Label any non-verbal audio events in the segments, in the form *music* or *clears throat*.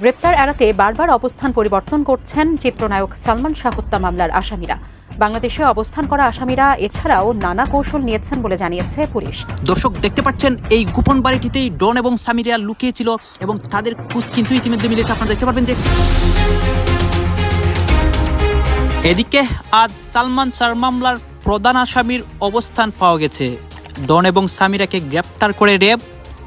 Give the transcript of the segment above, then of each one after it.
গ্রেপ্তার এড়াতে বারবার অবস্থান পরিবর্তন করছেন চিত্রনায়ক সালমান শাহ হত্যা মামলার আসামিরা। বাংলাদেশে অবস্থান করা আসামিরা এছাড়াও নানা কৌশল নিয়েছেন বলে জানিয়েছে পুলিশ। দর্শক, দেখতে পাচ্ছেন, এই গোপন বাড়িটিতেই ডন এবং সামিরিয়া লুকিয়েছিল এবং তাদের খুঁজ কিন্তু ইতিমধ্যে মিলেছে। আপনারা দেখতে পারবেন যে এদিকে আজ সালমান শাহ মামলার প্রধান আসামির অবস্থান পাওয়া গেছে। ডন এবং সামিরাকে গ্রেপ্তার করে রেব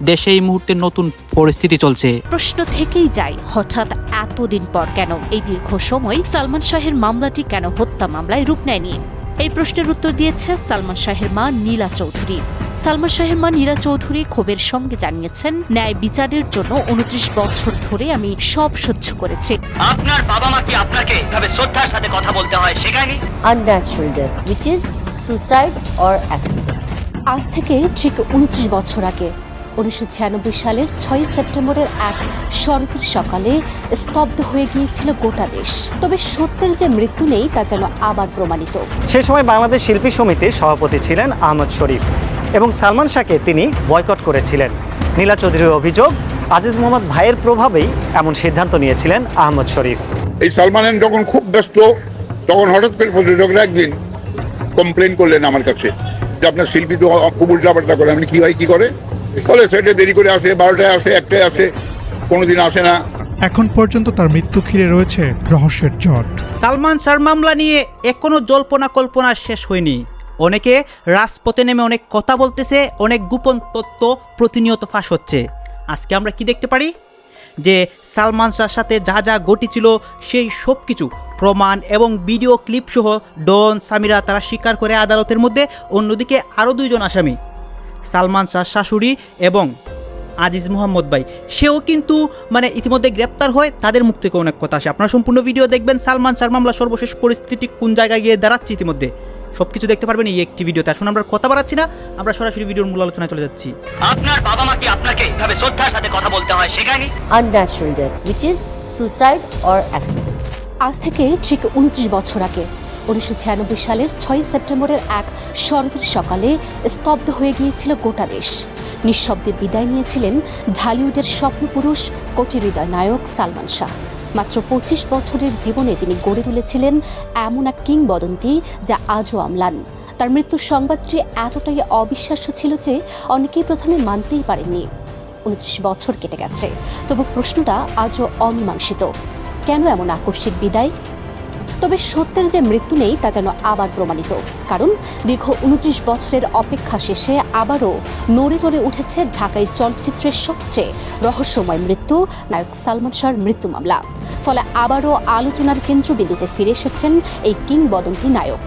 দেশে এই মুহূর্তে নতুন পরিস্থিতি চলছে। প্রশ্ন থেকেই যায় হঠাৎ এতদিন পর কেন? এই দীর্ঘ সময় সালমান শাহের মামলাটি কেন হত্যা মামলায় রূপ নেয়নি? এই প্রশ্নের উত্তর দিয়েছে সালমান শাহের মা নীলা চৌধুরী। সালমান শাহের মা নীলা চৌধুরী ক্ষোভের সঙ্গে জানিয়েছেন ন্যায় বিচারের জন্য উনত্রিশ বছর ধরে আমি সব সহ্য করেছি। আপনার বাবা মা কি আপনাকে এভাবে শ্রদ্ধার সাথে কথা বলতে হয় শেখায়নি? Unnatural death, which is suicide or accident. আজ থেকে ঠিক উনত্রিশ বছর আগে উনিশশো ছিয়ানব্বই সালের ছয় সেপ্টেম্বরের এক শরতের সকালে স্তব্ধ হয়ে গিয়েছিল গোটা দেশ। তবে সত্যের যে মৃত্যু নেই তা যেন আবার প্রমাণিত। সে সময় বাংলাদেশ শিল্পী সমিতির সভাপতি ছিলেন আহমদ শরীফ এবং সালমান শাহকে তিনি বয়কট করেছিলেন। নীলা চৌধুরীর অভিযোগ আজিজ মোহাম্মদ ভাইয়ের প্রভাবেই এমন সিদ্ধান্ত নিয়েছিলেন আহমদ শরীফ। এই সালমান যখন খুব ব্যস্ত তখন হঠাৎ করে প্রযোজকরা একদিন কমপ্লেন করলেন আমার কাছে যে আপনার শিল্পী তো খুব উল্টাপাল্টা করে আমি কি ভাই কি করে? ফলে সেটা দেরি করে আসে বারোটায় আসে একটায় আসে কোনোদিন আসে না। এখন পর্যন্ত তার মৃত্যু ঘিরে রয়েছে রহস্যের জট। সালমান শাহ মামলা নিয়ে এখনও জল্পনা কল্পনা শেষ হয়নি। অনেকে রাজপথে নেমে অনেক কথা বলতেছে অনেক গোপন তথ্য প্রতিনিয়ত ফাঁস হচ্ছে। আজকে আমরা কি দেখতে পারি? যে সালমান শাহর সাথে যা যা ঘটেছিল সেই সব কিছু প্রমাণ এবং ভিডিও ক্লিপ সহ ডন সামিরা তারা স্বীকার করে আদালতের মধ্যে। অন্যদিকে আরও দুইজন আসামি। সালমান শাহ শাশুড়ি এবং আজিজ মোহাম্মদ ভাই। সেও কিন্তু মানে ইতিমধ্যে গ্রেপ্তার হয় তাদের মুখ থেকে অনেক কথা আসে। আপনারা সম্পূর্ণ ভিডিও দেখবেন সালমান শাহ মামলা সর্বশেষ পরিস্থিতি কোন জায়গায় গিয়ে দাঁড়াচ্ছে ইতিমধ্যে। সব কিছু দেখতে পারবেন এই একটি ভিডিওতে আসুন আমরা কথা বাড়াচ্ছি না আমরা সরাসরি ভিডিওর মূল আলোচনায় চলে যাচ্ছি। আপনার বাবা মা কি আপনাকে এভাবে শ্রদ্ধার সাথে কথা বলতে হয় শেখায়নি? Unnatural death, which is suicide or accident. আজ থেকে ঠিক উনত্রিশ বছর আগে উনিশশো ছিয়ানব্বই সালের ছয় সেপ্টেম্বরের এক শরতের সকালে স্তব্ধ হয়ে গিয়েছিল গোটা দেশ। নিঃশব্দে বিদায় নিয়েছিলেন ঢালিউডের স্বপ্নপুরুষ কোটি হৃদয় নায়ক সালমান শাহ। মাত্র পঁচিশ বছরের জীবনে তিনি গড়ে তুলেছিলেন এমন এক কিংবদন্তি যা আজও আমলান তার মৃত্যুর সংবাদটি এতটাই অবিশ্বাস্য ছিল যে অনেকেই প্রথমে মানতেই পারেননি। উনত্রিশ বছর কেটে গেছে, তবু প্রশ্নটা আজও অমীমাংসিত। কেন এমন আকস্মিক বিদায়? তবে সত্যের যে মৃত্যু নেই তা যেন আবার প্রমাণিত। কারণ দীর্ঘ উনত্রিশ বছরের অপেক্ষা শেষে আবারও নড়ে চড়ে উঠেছে ঢাকায় চলচ্চিত্রের সবচেয়ে রহস্যময় মৃত্যু, নায়ক সালমান শাহর মৃত্যু মামলা। ফলে আবারও আলোচনার কেন্দ্রবিন্দুতে ফিরে এসেছেন এই কিংবদন্তি নায়ক।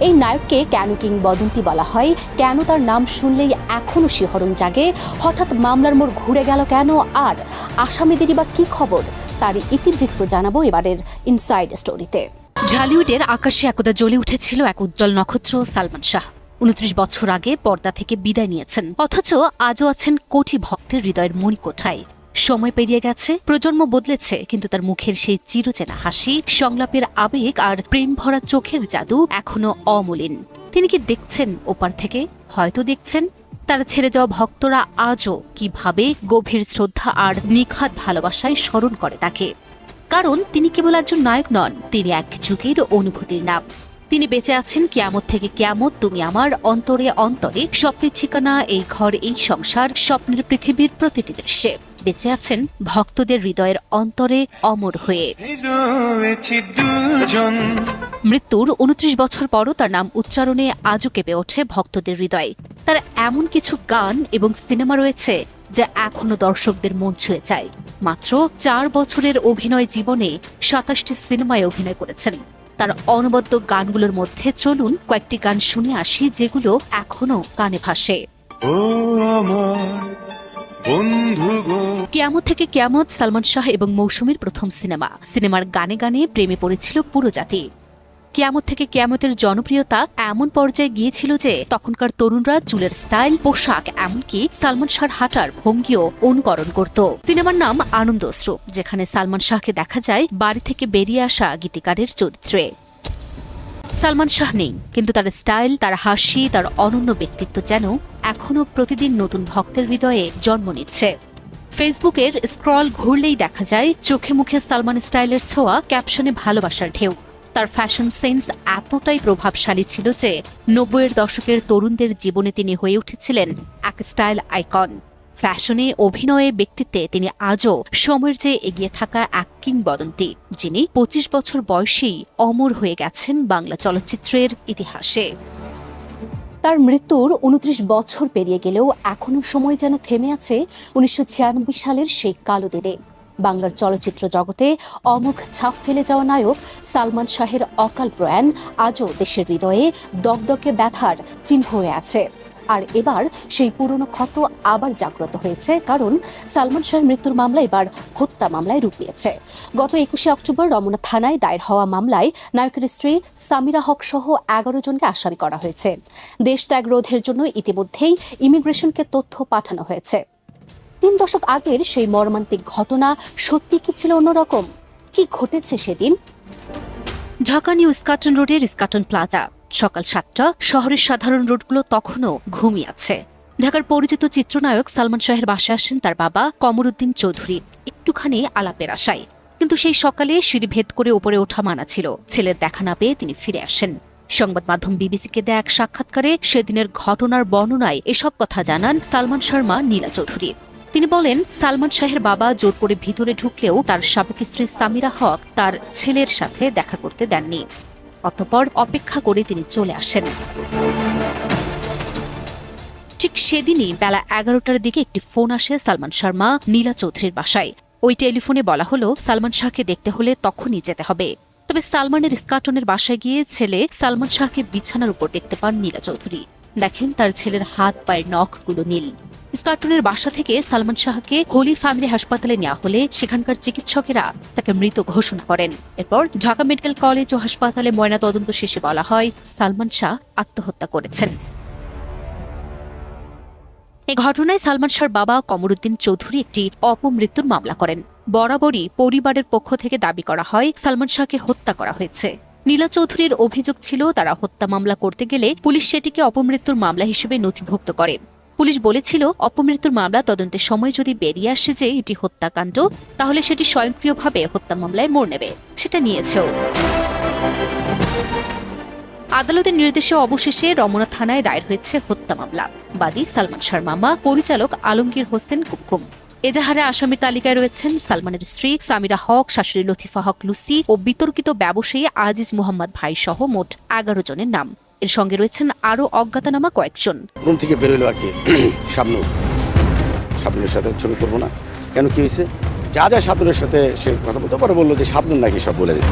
এই নায়ককে কেন কিংবদন্তি বলা হয়? কেন তার নাম শুনলেই এখনও শিহরণ জাগে? হঠাৎ মামলার মোড় ঘুরে গেল কেন আর? আসামিদেরই বা কি খবর? তার ইতিবৃত্ত জানাব এবারের ইনসাইড স্টোরিতে। ঢালিউডের আকাশে একদা জ্বলে উঠেছিল এক উজ্জ্বল নক্ষত্র সালমান শাহ। উনত্রিশ বছর আগে পর্দা থেকে বিদায় নিয়েছেন। অথচ আজও আছেন কোটি ভক্তের হৃদয়ের মণিকোঠায় সময় পেরিয়ে গেছে, প্রজন্ম বদলেছে, কিন্তু তার মুখের সেই চিরচেনা হাসি, সংলাপের আবেগ আর প্রেম ভরা চোখের জাদু এখনও অমলিন। তিনি কি দেখছেন ওপার থেকে? হয়তো দেখছেন। তারা ছেড়ে যাওয়া ভক্তরা আজও কীভাবে গভীর শ্রদ্ধা আর নিখাত ভালোবাসায় স্মরণ করে তাকে? কারণ তিনি কেবল একজন নায়ক নন, তিনি এক যুগের অনুভূতির নাম। তিনি বেঁচে আছেন কিয়ামত থেকে কিয়ামত, তুমি আমার অন্তরে অন্তরে, স্বপ্নের ঠিকানা, এই ঘর, এই সংসার, স্বপ্নের পৃথিবীর প্রতিটি দৃশ্যে। বেঁচে আছেন ভক্তদের হৃদয়ের অন্তরে অমর হয়ে। মৃত্যুর উনত্রিশ বছর পরও তার নাম উচ্চারণে আজও কেঁপে ওঠে ভক্তদের হৃদয়। তার এমন কিছু গান এবং সিনেমা রয়েছে যা এখনও দর্শকদের মন ছুঁয়ে যায়। মাত্র চার বছরের অভিনয় জীবনে সাতাশটি সিনেমায় অভিনয় করেছেন। তার অনবদ্য গানগুলোর মধ্যে চলুন কয়েকটি গান শুনে আসি যেগুলো এখনও কানে ভাসে। কেয়ামত থেকে কেয়ামত সালমান শাহ এবং মৌসুমীর প্রথম সিনেমা। সিনেমার গানে গানে প্রেমে পড়েছিল পুরো জাতি। কেয়ামত থেকে কেয়ামতের জনপ্রিয়তা এমন পর্যায়ে গিয়েছিল যে, তখনকার তরুণরা চুলের স্টাইল, পোশাক, এমনকি সালমান শাহর হাঁটার ভঙ্গিও অনুকরণ করত। সিনেমার নাম আনন্দ অশ্রু যেখানে সালমান শাহকে দেখা যায় বাড়ি থেকে বেরিয়ে আসা গীতিকারের চরিত্রে। সালমান শাহ নেই, কিন্তু তার স্টাইল, তার হাসি, তার অনন্য ব্যক্তিত্ব যেন এখনও প্রতিদিন নতুন ভক্তের হৃদয়ে জন্ম নিচ্ছে। ফেসবুকের স্ক্রল ঘুরলেই দেখা যায়, চোখে মুখে সালমান স্টাইলের ছোঁয়া, ক্যাপশনে ভালোবাসার ঢেউ। তার ফ্যাশন সেন্স এতটাই প্রভাবশালী ছিল যে নব্বইয়ের দশকের তরুণদের জীবনে তিনি হয়ে উঠেছিলেন এক স্টাইল আইকন। ফ্যাশনে, অভিনয়ে, ব্যক্তিত্বে তিনি আজও সময়ের চেয়ে এগিয়ে থাকা এক কিংবদন্তি, যিনি পঁচিশ বছর বয়সেই অমর হয়ে গেছেন বাংলা চলচ্চিত্রের ইতিহাসে। তার মৃত্যুর উনত্রিশ বছর পেরিয়ে গেলেও এখনও সময় যেন থেমে আছে উনিশশো ছিয়ানব্বই সালের সেই কালো দিনে। বাংলার চলচ্চিত্র জগতে অমোঘ ছাপ ফেলে যাওয়া নায়ক সালমান শাহের অকাল প্রয়াণ আজও দেশের হৃদয়ে দগদগে ব্যথার চিহ্ন হয়ে আছে। আর এবার সেই পুরনো ক্ষত আবার জাগ্রত হয়েছে, কারণ সালমান শাহের মৃত্যুর মামলা এবার হত্যা মামলায় রূপ নিয়েছে গত একুশে অক্টোবর রমনা থানায় দায়ের হওয়া মামলায় নায়কের স্ত্রী সামিরা হক সহ এগারো জনকে আসামি করা হয়েছে। দেশ ত্যাগ রোধের জন্য ইতিমধ্যেই ইমিগ্রেশনকে তথ্য পাঠানো হয়েছে। তিন দশক আগের সেই মর্মান্তিক ঘটনা সত্যি কি ছিল অন্যরকম? কি ঘটেছে সেদিন? ঢাকা নিউ স্কাটন রোডের স্কাটন প্লাজা। সকাল সাতটা, শহরের সাধারণ রোডগুলো তখনও ঘুমিয়ে আছে। ঢাকার পরিচিত চিত্রনায়ক সালমান শাহের বাসায় আসেন তার বাবা কমরুদ্দিন চৌধুরী, একটুখানি আলাপের আশায়। কিন্তু সেই সকালে সিঁড়ি ভেদ করে উপরে ওঠা মানা ছিল। ছেলের দেখা না পেয়ে তিনি ফিরে আসেন। সংবাদ মাধ্যম বিবিসিকে দেয়া এক সাক্ষাৎকারে সেদিনের ঘটনার বর্ণনায় এসব কথা জানান সালমান শর্মা, নীলা চৌধুরী। তিনি বলেন, সালমান শাহের বাবা জোর করে ভিতরে ঢুকলেও তার সাবেক স্ত্রী সামিরা হক তার ছেলের সাথে দেখা করতে দেননি। অতঃপর অপেক্ষা করে তিনি চলে আসেন। ঠিক সেদিনই বেলা এগারোটার দিকে একটি ফোন আসে সালমান শর্মা নীলা চৌধুরীর বাসায়। ওই টেলিফোনে বলা হলো, সালমান শাহকে দেখতে হলে তখনই যেতে হবে। তবে সালমানের স্কাটনের বাসায় গিয়ে ছেলে সালমান শাহকে বিছানার উপর দেখতে পান নীলা চৌধুরী। দেখেন তার ছেলের হাত পায়ের নখগুলো নীল। স্কাটনের বাসা থেকে সালমান শাহকে হোলি ফ্যামিলি হাসপাতালে নেওয়া হলে সেখানকার চিকিৎসকেরা তাকে মৃত ঘোষণা করেন। এরপর ঢাকা মেডিকেল কলেজ ও হাসপাতালে ময়না তদন্ত শেষে বলা হয় সালমান শাহ আত্মহত্যা করেছেন। এই ঘটনায় সালমান শাহর বাবা কমরুদ্দিন চৌধুরী একটি অপমৃত্যুর মামলা করেন। বরাবরই পরিবারের পক্ষ থেকে দাবি করা হয়, সালমান শাহকে হত্যা করা হয়েছে। নীলা চৌধুরীর অভিযোগ ছিল, তারা হত্যা মামলা করতে গেলে পুলিশ সেটিকে অপমৃত্যুর মামলা হিসেবে নথিভুক্ত করে। পুলিশ বলেছিল, অপমৃত্যুর মামলা তদন্তের সময় যদি বেরিয়ে আসে যে এটি হত্যাকাণ্ড, তাহলে সেটি স্বয়ংক্রিয়ভাবে হত্যা মামলায় মোড় নেবে। সেটা নিয়েছেও। আদালতের নির্দেশে অবশেষে রমনা থানায় দায়ের হয়েছে হত্যা মামলা। বাদী সালমান শাহর মামা পরিচালক আলমগীর হোসেন কুকুম এজাহারে আসামির তালিকায় রয়েছেন সালমানের স্ত্রী সামিরা হক, শাশুড়ি লতিফা হক লুসি ও বিতর্কিত ব্যবসায়ী আজিজ মোহাম্মদ ভাই সহ মোট এগারো জনের নাম। এর সঙ্গে রয়েছেন আরও অজ্ঞাতনামা কয়েকজন। রুম থেকে বেরোলো আর কি *clears throat* সামনে সামনের সাথে ছবি করব না। কেন কি হয়েছে যা যা শাবনুরের সাথে সে কথা বলতে পারে, বলল যে সাবধান নাকি সব বলে দিত।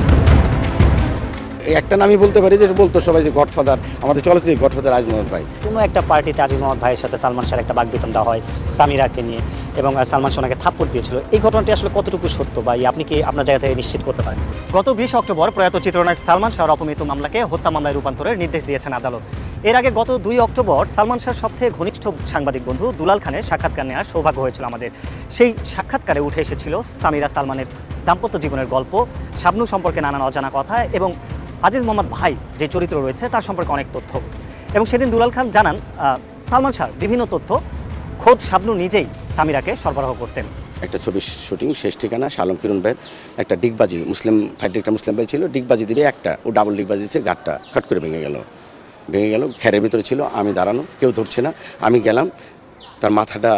একটা নামই বলতে পারি যে বলতো সবাই যে গডফাদার আমাদের চলচ্চিত্র গডফাদার আজ মোহাম্মদ ভাই। কোনো একটা পার্টিতে আজিজ মোহাম্মদ ভাইয়ের সাথে সালমান শাহের একটা বাগবিতণ্ডা হয় সামিরাকে নিয়ে এবং সালমান সোনাকে থাপ্পড় দিয়েছিল। এই ঘটনাটি আসলে কতটুকু সত্য বা এই আপনি কি আপনার জায়গা থেকে নিশ্চিত করতে পারেন? গত বিশ অক্টোবর প্রয়াত চিত্রনায়ক সালমান শাহর অপমৃত্যু মামলাকে হত্যা মামলায় রূপান্তরের নির্দেশ দিয়েছেন আদালত। এর আগে গত দুই অক্টোবর সালমান শাহর সবথেকে ঘনিষ্ঠ সাংবাদিক বন্ধু দুলাল খানের সাক্ষাৎকার নেওয়ার সৌভাগ্য হয়েছিল আমাদের। সেই সাক্ষাৎকারে উঠে এসেছিল সামিরা সালমানের দাম্পত্য জীবনের গল্প শাবনু সম্পর্কে নানান অজানা কথা এবং আজিজ মোহাম্মদ ভাই যে চরিত্র রয়েছে, তার সম্পর্কে অনেক তথ্য। এবং সেদিন দুলাল খান জানান সালমান শাহ, বিভিন্ন তথ্য। খোদ শাবনু নিজেই সামিরাকে সরবরাহ করতেন। একটা ছবির শুটিং, শেষ ঠিকানা, শালম কিরণ ভাইয়ের একটা ডিগবাজি, মুসলিম ফাইট একটা মুসলিম ভাই ছিল, ডিগবাজি দিবে একটা, ও ডাবল ডিগবাজি দিচ্ছে গাটটা খট করে ভেঙে গেল। ভেঙে গেল, খেরের ভিতরে ছিল, আমি দাঁড়ানো, কেউ ধরছে না। আমি গেলাম, তার মাথাটা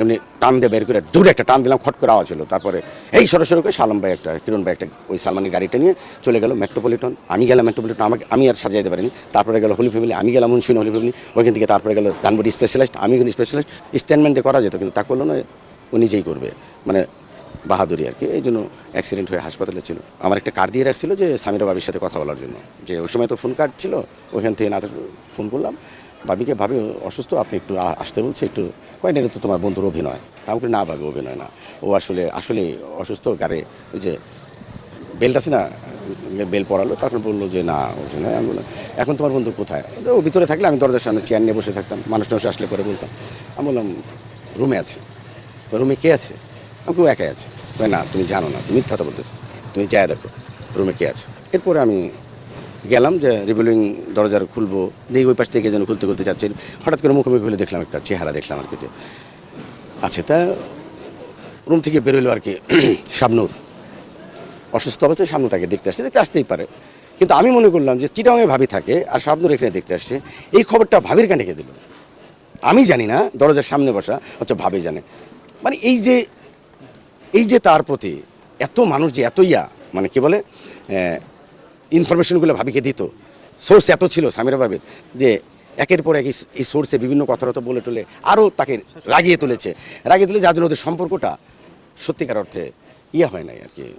এমনি টান দিয়ে বের করে দূরে একটা টান দিলাম, খট করে আওয়াজ হলো। তারপরে এই সরাসরি করে সালম ভাই একটা, কিরণ ভাই একটা ওই সালমানের গাড়িটা নিয়ে চলে গেল মেট্রোপলিটন আমি গেলাম মেট্রোপলিটন আমাকে, আমি আর সাজাইতে পারিনি। তারপরে গেল হোলি ফ্যামিলি আমি গেলাম মুন্সিন হোলি ফ্যামিলি ওইখান থেকে তারপরে গেল ধানবুড়ি স্পেশালিস্ট আমি কিন্তু স্পেশালিস্ট স্ট্যান্ডমেন্ট দিয়ে করা যেত, কিন্তু তা করল না, ও নিজেই করবে। মানে বাহাদুরি আর কি, এই জন্য অ্যাক্সিডেন্ট হয়ে হাসপাতালে ছিল। আমার একটা কার্ড দিয়ে রাখছিল যে, সামিরা বাবির সাথে কথা বলার জন্য। যে, ওই সময় তো ফোন কার্ড ছিল, ওইখান থেকে না ফোন করলাম। ভাবিকে ভাবি, অসুস্থ? আপনি একটু আসতে বলছে, একটু কয় না এটা তো তোমার বন্ধুর অভিনয়। আমাকে না ভাবে অভিনয় না। ও আসলে আসলে অসুস্থ, গাড়ি, ওই যে বেল্ট আছে না বেল পড়ালো তখন বলল যে, না অভিনয় আমি বললাম, এখন তোমার বন্ধু কোথায়? ও ভিতরে থাকলে আমি দরজার সামনে চেয়ার নিয়ে বসে থাকতাম, মানুষ টানুষ আসলে পরে বলতাম। আমি বললাম, রুমে আছে? রুমে কে আছে? আমি একাই আছে। না, তুমি জানো না, তুমি মিথ্যা কথা বলতেছো। তুমি যায় দেখো, রুমে কে আছে? এরপরে আমি গেলাম যে রিভলিং দরজার খুলবো। দেখি ওই পাশ থেকে যেন খুলতে খুলতে যাচ্ছে হঠাৎ করে মুখোমুখি খুলে দেখলাম একটা চেহারা দেখলাম আর কি যে আছে তা রুম থেকে বেরোলো আর কি *clears throat* শাবনুর। অসুস্থ অবস্থায় শাবনু তাকে দেখতে আসছে। দেখতে আসতেই পারে। কিন্তু আমি মনে করলাম যে চিটাঙে ভাবি থাকে আর শাবনুর এখানে দেখতে আসছে। এই খবরটা ভাবির কানে দিল? আমি জানি না, দরজার সামনে বসা হচ্ছে ভাবি জানে। মানে এই যে এই যে তার প্রতি এত মানুষ যে এত ইয়া মানে কি বলে ইনফরমেশনগুলো ভাবিকে দিত। সোর্স এত ছিল সামিরা ভাবির যে একের পর এক এই- সোর্সে বিভিন্ন কথারত বলে টলে আরও তাকে রাগিয়ে তুলেছে। রাগিয়ে তুলে যার জন্য ওদের সম্পর্কটা সত্যিকার অর্থে ইয়ে হয় নাই আর কি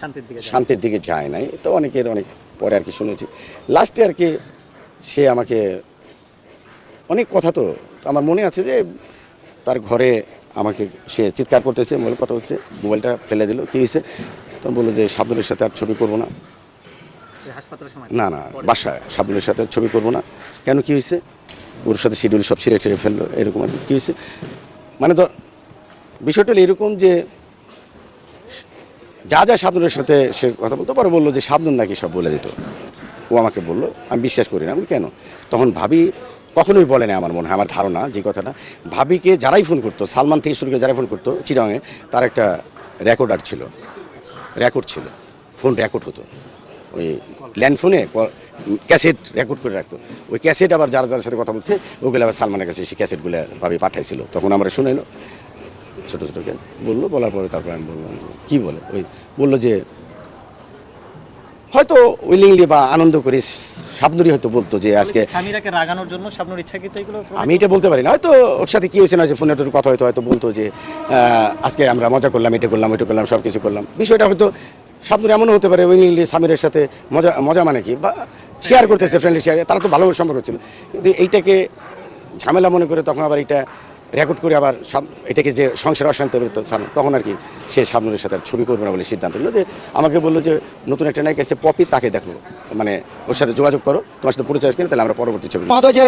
শান্তির দিকে শান্তির দিকে যায় নাই। তো অনেকের অনেক পরে আর কি শুনেছি। লাস্টে আর কি সে আমাকে অনেক কথা তো আমার মনে আছে যে তার ঘরে আমাকে সে চিৎকার করতেছে মোবাইল কথা বলছে মোবাইলটা ফেলে দিল কী হয়েছে? তো বলল যে সাবদুলের সাথে আর ছবি করব না। না না বাসায় সাবদুলের সাথে আর ছবি করব না। কেন কী হয়েছে? ওর সাথে শিডিউল সব ছিঁড়ে ছিঁড়ে ফেলল এরকম আর কি। হয়েছে? মানে তো বিষয়টা হলো এরকম যে যা যা শাবনুরের সাথে সে কথা বলতো পরে বলল যে শাবনুর নাকি সব বলে দিত। ও আমাকে বলল আমি বিশ্বাস করি না। আমি কেন? তখন ভাবি কখনোই বলে না আমার মনে হয় আমার ধারণা যে কথাটা। ভাবিকে যারাই ফোন করতো সালমান থেকে শুরু করে যারাই ফোন করতো চিরাঙে তার একটা রেকর্ডার ছিল। রেকর্ড ছিল। ফোন রেকর্ড হতো। ওই ল্যান্ড ফোনে ক্যাসেট রেকর্ড করে রাখতো। ওই ক্যাসেট আবার যারা যার সাথে কথা বলছে, ওগুলো আবার সালমানের কাছে সেই ক্যাসেটগুলো ভাবে পাঠাইছিল। তখন আমরা শুনে ছোটো ছোটো ক্যাস বলল, বলার পরে তারপরে আমি বললাম, কী বলে? ওই বলল যে হয়তো উইলিংলি বা আনন্দ করে সাবনুরি হয়তো বলতো যে আজকে সামিরাকে রাগানোর জন্য শাবনুর ইচ্ছাকৃত এগুলো আমি এটা বলতে পারি না। হয়তো ওর সাথে কি হয়েছে না যে ফোনে একটু কথা হয়তো হয়তো বলতো যে আজকে আমরা মজা করলাম এটা করলাম ওইটা করলাম সব কিছু করলাম। বিষয়টা হয়তো সাবনুর এমনও হতে পারে উইলিংলি সামিরের সাথে মজা মজা মানে কি? বা শেয়ার করতেছে ফ্রেন্ডলি শেয়ার তারা তো ভালো সম্পর্ক ছিল। কিন্তু এইটাকে ঝামেলা মনে করে তখন আবার এটা রেকর্ড করে আবার এটাকে যে সংসার অশান্তি হবে তো তখন আর কি সে সামনের সাথে ছবি করবে না বলে সিদ্ধান্ত নিল যে আমাকে বলল যে নতুন একটা নায়িকা এসে পপি তাকে দেখো। মানে ওর সাথে যোগাযোগ করো, তোমার সাথে পরিচয় কিনে তাহলে আমরা পরবর্তী ছবি মহোদয় যে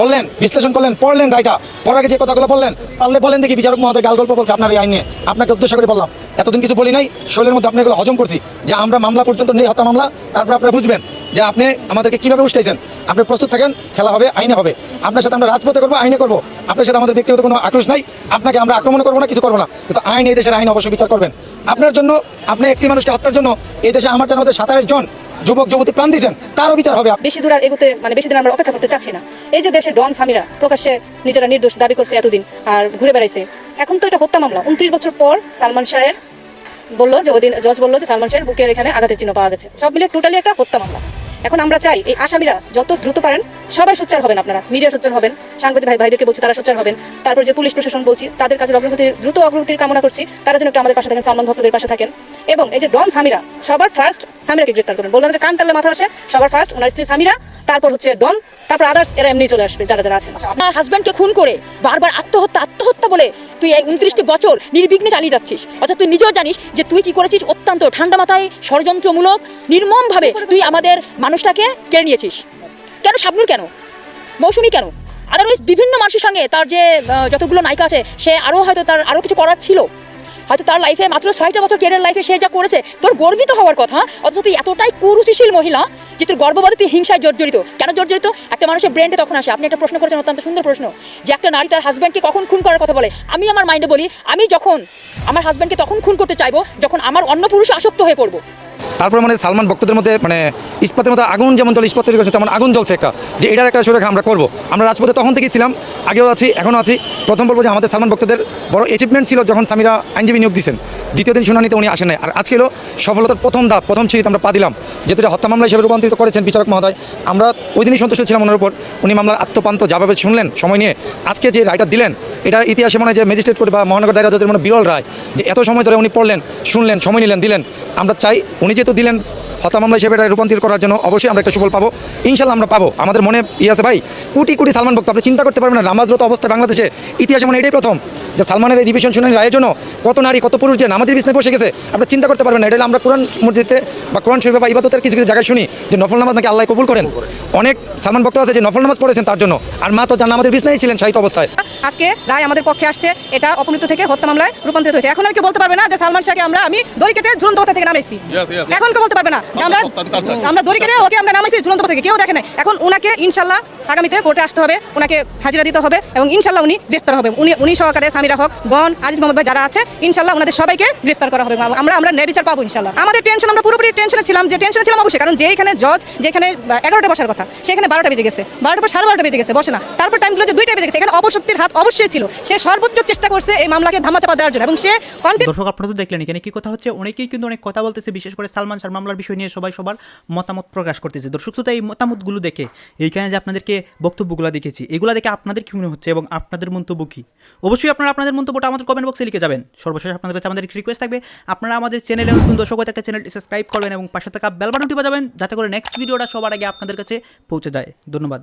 বললেন, বিশ্লেষণ করলেন, পড়লেন রাইটা পড়ার আগে যে কথাগুলো বললেন, পারলে বলেন দেখি বিচারক মহোদয় গাল গল্প বলছে আপনার এই আইনে আপনাকে উদ্দেশ্য করে বললাম, এতদিন কিছু বলি নাই শরীরের মধ্যে আপনি এগুলো হজম করছি। যে আমরা মামলা পর্যন্ত নেই হত্যা মামলা, তারপর আপনারা বুঝবেন। যে আপনি আমাদেরকে কীভাবে উস্কাইছেন। আপনি প্রস্তুত থাকেন, খেলা হবে, আইনে হবে। আপনার সাথে আমরা রাজপথে করব, আইনে করব। আপনার সাথে আমাদের ব্যক্তিগত কোনো আক্রোশ নাই। আপনাকে আমরা আক্রমণ করব না, কিছু করব না। কিন্তু আইন এই দেশের আইন অবশ্যই বিচার করবেন। আপনার জন্য, আপনি একটি মানুষকে হত্যার জন্য এই দেশে আমার জানা সাতাশ জন যুবক, যুবতী প্রাণ দিয়েছেন, তারও বিচার হবে। বেশি দূর আর এগোতে মানে বেশি দিন আমরা অপেক্ষা করতে চাচ্ছি না। এই যে দেশে ডন সামিরা, প্রকাশ্যে নিজেরা নির্দোষ দাবি করছে এতদিন আর ঘুরে বেড়াইছে। এখন তো এটা হত্যা মামলা। উনত্রিশ বছর পর সালমান শাহের বলল যে ওদিন জজ বলল যে, সালমান শাহের বুকের এখানে আঘাতের চিহ্ন পাওয়া গেছে। সব মিলে টোটালি একটা হত্যা মামলা। এখন আমরা চাই এই আসামিরা যত দ্রুত পারেন, সবাই সোচ্চার হবেন আপনারা, মিডিয়া সোচ্চার হবেন, সাংবাদিক ভাই ভাইদেরকে বলছি তারা সোচ্চার হবেন, তারপর যে পুলিশ প্রশাসন বলছি, তাদের কাজের অগ্রগতির দ্রুত অগ্রগতির কামনা করছি, তারা যেন একটু আমাদের পাশে থাকেন, সালমান ভক্তদের পাশে থাকেন। এবং এই যে ডন সামিরা, সবার ফার্স্ট সামিরাকে গ্রেফতার করবেন। বললাম যে কান টানলে মাথা আসে, সবার ফার্স্ট ওনার স্ত্রী সামিরা, তারপর হচ্ছে ডন, তারপর আদার্স এরা এমনি চলে আসবে, যারা যারা আছেন আমার হাজব্যান্ডকে খুন করে বারবার আত্মহত্যা আত্মহত্যা বলে তুই এই উনত্রিশটি বছর নির্বিঘ্নে চালিয়ে যাচ্ছিস। অর্থাৎ তুই নিজেও জানিস যে তুই কি করেছিস অত্যন্ত ঠান্ডা মাথায় ষড়যন্ত্রমূলক, নির্মমভাবে তুই আমাদের মানুষটাকে কেড়ে নিয়েছিস? কেন, শাবনুর কেন? মৌসুমি কেন? আদারওয়াইজ বিভিন্ন মানুষের সঙ্গে তার যে যতগুলো নায়িকা আছে, সে আরও হয়তো তার আরও কিছু করার ছিল। হয়তো তার লাইফে মাত্র ছয়টা বছর কেরিয়ার লাইফে সে যা করেছে, তোর গর্বিত হওয়ার কথা, অথচ তুই এতটাই কুরুচিশীল মহিলা যে তোর গর্ববাদে তুই হিংসায় জর্জরিত। কেন জর্জরিত? একটা মানুষের ব্রেন্ডে তখন আসে। আপনি একটা প্রশ্ন করেছেন, অত্যন্ত সুন্দর প্রশ্ন, যে একটা নারী তার হাজব্যান্ডকে কখন খুন করার কথা বলে। আমি আমার মাইন্ডে বলি, আমি যখন আমার হাজব্যান্ডকে তখন খুন করতে চাইব, যখন আমার অন্য পুরুষে আসক্ত হয়ে পড়ব। তারপরে মানে সালমান ভক্তদের মধ্যে মানে ইস্পাতের মধ্যে আগুন যেমন জল ইস্পাত তৈরি করছে, তেমন আগুন জ্বলছে একটা, যে এটার একটা সুরেখা আমরা করব। আমরা রাজপথে তখন থেকেই ছিলাম, আগেও আছি, এখনও আছি। প্রথম বলব যে আমাদের সালমান ভক্তদের বড় অ্যাচিভমেন্ট ছিল যখন স্বামীরা আইনজীবী নিয়োগ দিয়েছেন। দ্বিতীয় দিন শুনানিতে উনি আসেন আর আজকে হলো সফলতার প্রথম ধাপ, প্রথম সিঁড়িতে আমরা পা দিলাম, যেহেতু হত্যা মামলা হিসেবে রূপান্তরিত করেছেন বিচারক মহোদয়। আমরা ওই দিনই সন্তুষ্ট ছিলাম ওনার উপর। উনি মামলার আত্মপান্ত যাভাবে শুনলেন, সময় নিয়ে আজকে যে রায়টা দিলেন, এটা ইতিহাসে মনে হয় যে ম্যাজিস্ট্রেট কোর্ট বা মহানগর দায়রা জজের মানে বিরল রায়, যে এত সময় ধরে উনি পড়লেন, শুনলেন, সময় নিলেন, দিলেন। আমরা চাই উনি যেহেতু দিলেন হত্যা মামলা হিসেবে এটা রূপান্তরিত করার জন্য অবশ্যই আমরা একটা সুফল পাবো। ইনশাল্লাহ আমরা পাবো। আমাদের মনে ইয়ে আছে ভাই কোটি কোটি সালমান ভক্ত আপনি চিন্তা করতে পারবেন না নামাজরত অবস্থায় বাংলাদেশে ইতিহাসে মানে এটাই প্রথম যে সালমানের এই ডিভিশন শুনানি রায়ের জন্য কত নারী কত পুরুষ যে নামাজের বিছনায় বসে গেছে আপনি চিন্তা করতে পারবেন না এটা আমরা কোরআন মসজিদে বা কোরআন শরীফে বা ইবাদতের কিছু কিছু জায়গায় শুনি যে নফল নামাজ নাকি আল্লাহ কবুল করেন। অনেক সালমান ভক্ত আছে যে নফল নামাজ পড়েছেন তার জন্য আর মা তো যার নামাজের বিছনায় ছিলেন সাহিত্য অবস্থায়। আজকে রায় আমাদের পক্ষে আসছে এটা অপমৃত থেকে হত্যা মামলায় রূপান্তরিত হয়েছে। এখন আর কেউ বলতে পারবে না যে সালমান শাহকে আমরা আমি দড়ি কেটে ঝুলন্ত অবস্থা থেকে নামেছি এখন কেউ বলতে পারবে না। যে আমরা আমরা দড়ি কেটে ওকে আমরা নামাইছি ঝুলন্ত থেকে কেউ দেখে নাই। এখন ওনাকে ইনশাল্লাহ আগামীতে কোর্টে আসতে হবে, ওনাকে হাজিরা দিতে হবে এবং ইনশাল্লাহ উনি গ্রেফতার হবে। উনি উনি সহকারে সামিরা হক, বন, আজিজ মোহাম্মদ ভাই যারা আছে, ইনশাল্লাহ ওনাদের সবাইকে গ্রেফতার করা হবে। আমরা আমরা ন্যায় বিচার পাবো ইনশাল্লাহ। আমাদের টেনশন, আমরা পুরোপুরি টেনশনে ছিলাম যে টেনশনে ছিলাম অবশ্যই, কারণ যেখানে জজ যেখানে এগারোটা বসার কথা সেখানে বারোটা বেজে গেছে। বারোটা পর সাড়ে বারোটা বেজে গেছে, বসে না। তারপর টাইম যে দুইটা বেজে গেছে, এখানে অপশক্তির হাত অবশ্যই ছিল। সে সর্বোচ্চ চেষ্টা করছে এই মামলাকে ধামাচাপা দেওয়ার জন্য এবং সে দর্শক, আপনারা তো দেখলেন এখানে কি কথা হচ্ছে। অনেকেই কিন্তু অনেক কথা বলতেছে, বিশেষ করে সালমান শাহ মামলার বিষয় নিয়ে সবাই সবার মতামত প্রকাশ করতেছে। দর্শক, শ্রোতা, এই মতামতগুলো দেখে এইখানে যে আপনাদেরকে বক্তব্যগুলো দেখেছি। এগুলো দেখে আপনাদের কি মনে হচ্ছে এবং আপনাদের মন্তব্য কী? অবশ্যই আপনারা আপনাদের মন্তব্যটা আমাদের কমেন্ট বক্সে লিখে যাবেন। সর্বশেষ আপনাদের কাছে আমাদের একটি রিকোয়েস্ট থাকবে। আপনারা আমাদের চ্যানেলে নতুন দর্শক হয়ে থাকলে চ্যানেলটি সাবস্ক্রাইব করবেন এবং পাশে থাকা বেল বাটনটি বাজাবেন যাতে করে নেক্সট ভিডিওটা সবার আগে আপনাদের কাছে পৌঁছে যায়। ধন্যবাদ।